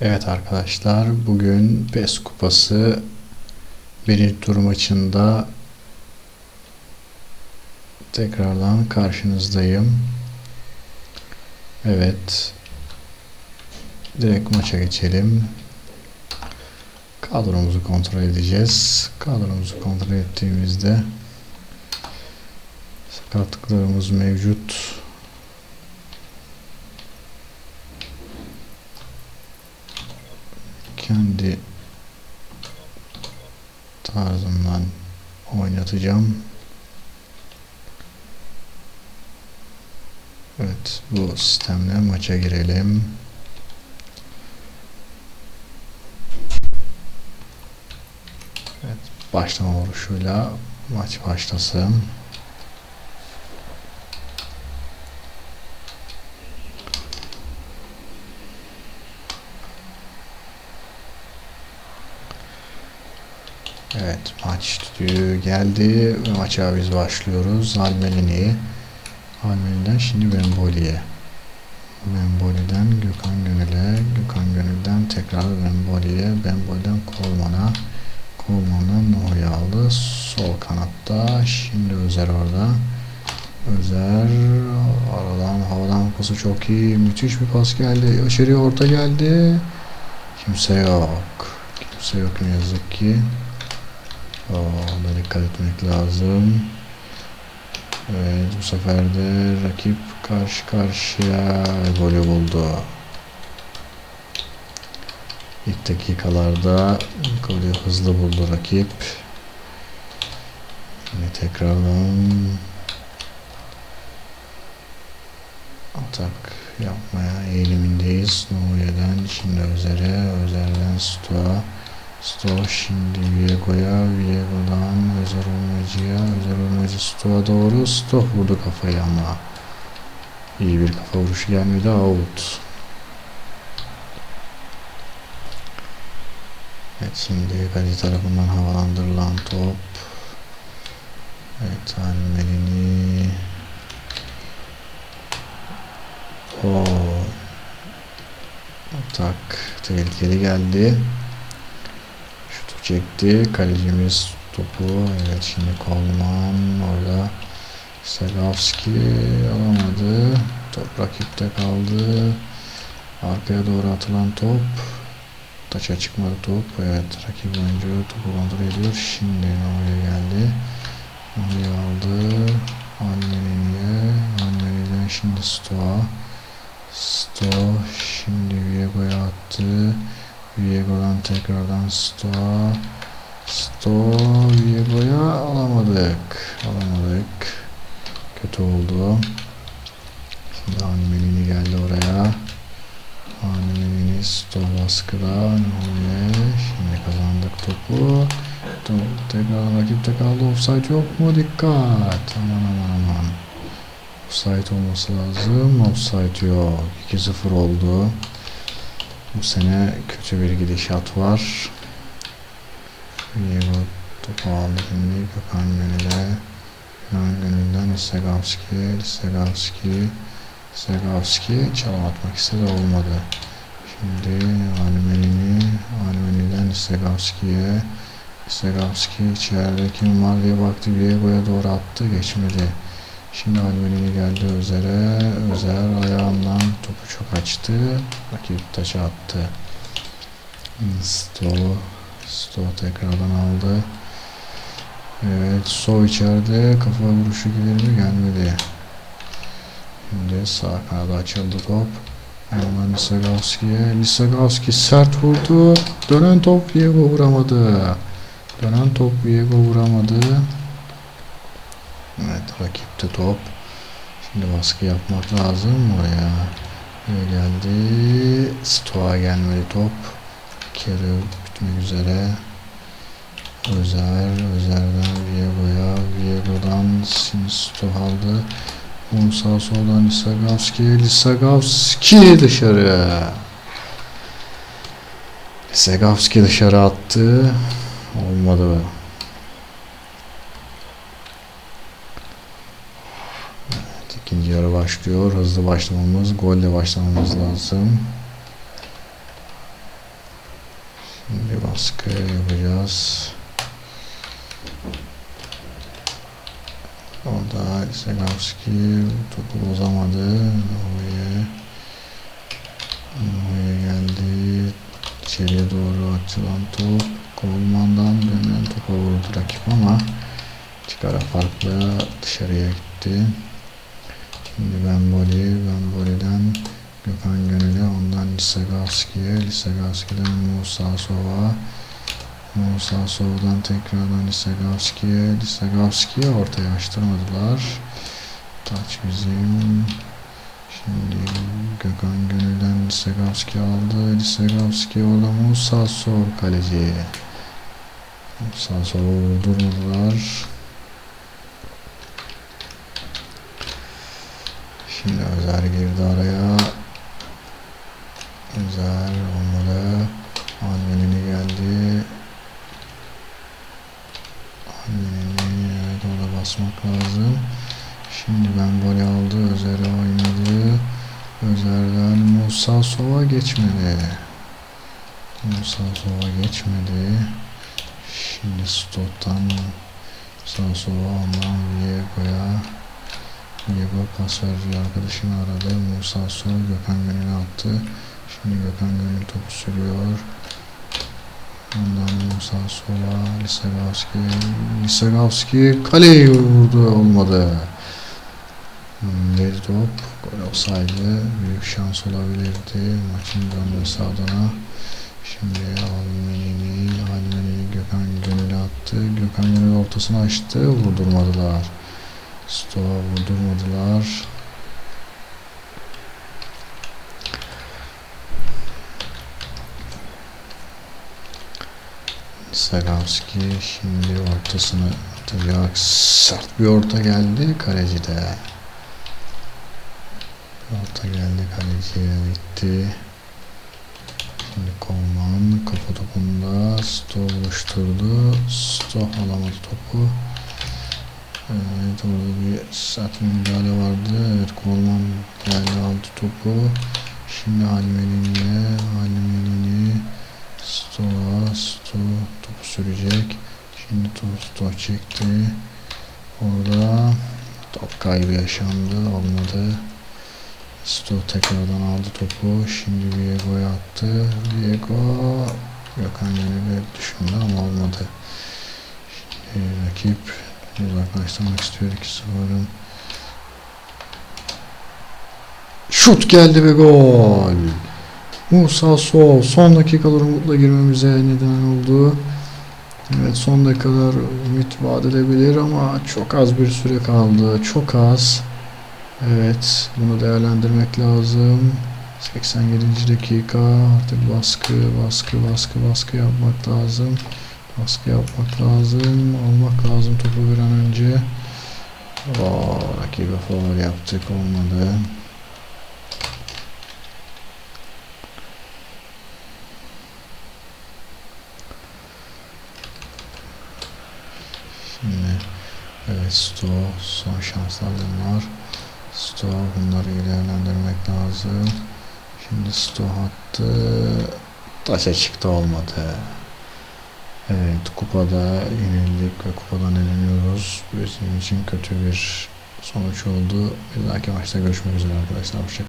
Evet arkadaşlar bugün PES Kupası birinci tur maçında tekrardan karşınızdayım. Evet. Direkt maça geçelim. Kadromuzu kontrol edeceğiz. Kadromuzu kontrol ettiğimizde sakatlıklarımız mevcut. Kendi tarzımdan oynatacağım. Evet bu sistemle maça girelim. Evet başlama vuruşuyla maç başlasın. Evet maç düdüğü geldi ve maça biz başlıyoruz. Almelini Almeli'den şimdi Bemboli'ye. Bemboli'den Gökhan Gönül'e, Gökhan Gönül'den tekrar Bemboli'ye, Bemboli'den Kolman'a, Kolman'dan Nuh'ya aldı. Sol kanatta şimdi Özer orada. Özer aradan havadan pası çok iyi. Müthiş bir pas geldi. İçeriye orta geldi. Kimse yok. Kimse yok ne yazık ki. Ona dikkat etmek lazım. Evet bu sefer de rakip karşı karşıya golü buldu. İlk dakikalarda golü hızlı buldu rakip. Şimdi tekrardan atak yapmaya eğilimindeyiz. Nuriye'den şimdi Özer'e, Özer'den Stoğa. Sto şimdi Viego'ya, Viego'dan Özer Olmacı'ya, Özer Olmacı Sto'a doğru. Sto vurdu kafayı ama. İyi bir kafa vuruşu gelmedi. Out. Evet şimdi kaleci tarafından havalandırılan top. Evet Almelini. O atak tehlikeli geldi çekti. Kalecimiz topu evet şimdi Kolman orada Selavski alamadı. Top rakipte kaldı. Arkaya doğru atılan top. Taça çıkmadı top. Evet rakip oyuncu topu kontrol ediyor. Şimdi oraya geldi. Oraya aldı. Anneli'ye. Anneli'den şimdi Stoa. Sto şimdi Viego'ya attı. Viego'dan tekrardan Sto. Sto Viego'ya alamadık. Alamadık. Kötü oldu. Şimdi Hanmelini geldi oraya. Hanmelini Sto baskıda. Nuriye. Şimdi kazandık topu. Top tekrar rakipte kaldı. Offside yok mu? Dikkat. Aman aman aman. Offside olması lazım. Offside yok. 2-0 oldu. Bu sene kötü bir gidişat var. Diego topu aldı şimdi Gökhan Gönül'e. Gökhan Gönül'den Segovski, Segovski, Segovski çalım atmak istedi olmadı. Şimdi Almenini, Almeni'den Segovski'ye, Segovski içeride kim var diye baktı Diego'ya doğru attı geçmedi. Şimdi Almenini geldi Özer'e. Özer ayağından topu çok açtı. Rakip taça attı. Sto. Sto tekrardan aldı. Evet So içeride. Kafa vuruşu gelir mi? Gelmedi. Şimdi sağ kanada açıldı top. Hemen Lisagowski'ye. Lisagowski sert vurdu. Dönen top Viego vuramadı. Dönen top Viego vuramadı. Evet rakipte top. Şimdi baskı yapmak lazım oraya. Böyle geldi. Stoğa gelmedi top. Kere bitmek üzere. Özer, Özer'den Viego'ya, Viego'dan Sinsto aldı. Onu sağ soldan Lisagowski, Lisagowski dışarı. Lisagowski dışarı attı. Olmadı. İkinci yarı başlıyor. Hızlı başlamamız, golle başlamamız lazım. baskı yapacağız. Orada Segovski topu bozamadı. Noye Noye geldi. İçeriye doğru açılan top. Kolmandan dönen topa vurdu rakip ama çıkara farklı dışarıya gitti. Şimdi ben Boli, ben Boli'den Gökhan Gönül'e, ondan Lisagavski'ye, Lisagavski'den Musa Sova, Musa Sova'dan tekrardan Lisagavski'ye, Lisagavski'ye ortaya açtırmadılar. Taç bizim. Şimdi Gökhan Gönül'den Lisagavski aldı. Lisagavski orada Musa Sov kaleci. Musa Sov'u vurdurmadılar. Şimdi Özer girdi araya. Özer olmalı. Almenini geldi. Almenini evet orada basmak lazım. Şimdi ben golü aldı. Özer'e oynadı. Özer'den Musa Sova geçmedi. Musa Sova geçmedi. Şimdi Stott'tan Musa Sova ondan Viego'ya Diego pas verici arkadaşını aradı. Musa Sol Gökhan Gönül'e attı. Şimdi Gökhan Gönül topu sürüyor. Ondan Musa Sol'a Lisagavski Lisagavski kaleyi vurdu olmadı. Deri top gol olsaydı büyük şans olabilirdi maçın dönmesi adına. Şimdi Almenini, Almenini Gökhan Gönül'e attı. Gökhan Gönül ortasını açtı. Vurdurmadılar. Stoğa vurdurmadılar. Selavski şimdi ortasını atacak. Sert bir orta geldi kalecide. Orta geldi kaleciye gitti. Şimdi Kolman kafa topunda Sto oluşturdu. Sto alamadı topu. Evet orada bir bir müdahale vardı. Evet Kolman geldi aldı topu. Şimdi Halmeli'yle Halmeli'ni Stoğa Sto topu sürecek. Şimdi top Sto çekti. Orada top kaybı yaşandı. Olmadı. Sto tekrardan aldı topu. Şimdi Viego'ya attı. Viego Gökhan Gönül'e düşündü ama olmadı. Şimdi rakip uzaklaştırmak istiyor iki sıfırın. Şut geldi ve gol. Musa Sol son dakikalar umutla girmemize neden oldu. Evet son dakikalar ümit vaat edebilir ama çok az bir süre kaldı. Çok az. Evet bunu değerlendirmek lazım. 87. dakika artık baskı baskı baskı baskı yapmak lazım. Baskı yapmak lazım. Almak lazım topu bir an önce. Oo, rakibe faul yaptık olmadı. Şimdi evet Sto son şanslar bunlar. Sto bunları iyi değerlendirmek lazım. Şimdi Sto attı. Taşa çıktı olmadı. Evet kupada yenildik ve kupadan eleniyoruz. Bizim için kötü bir sonuç oldu. Bir dahaki maçta görüşmek üzere arkadaşlar. Hoşçakalın.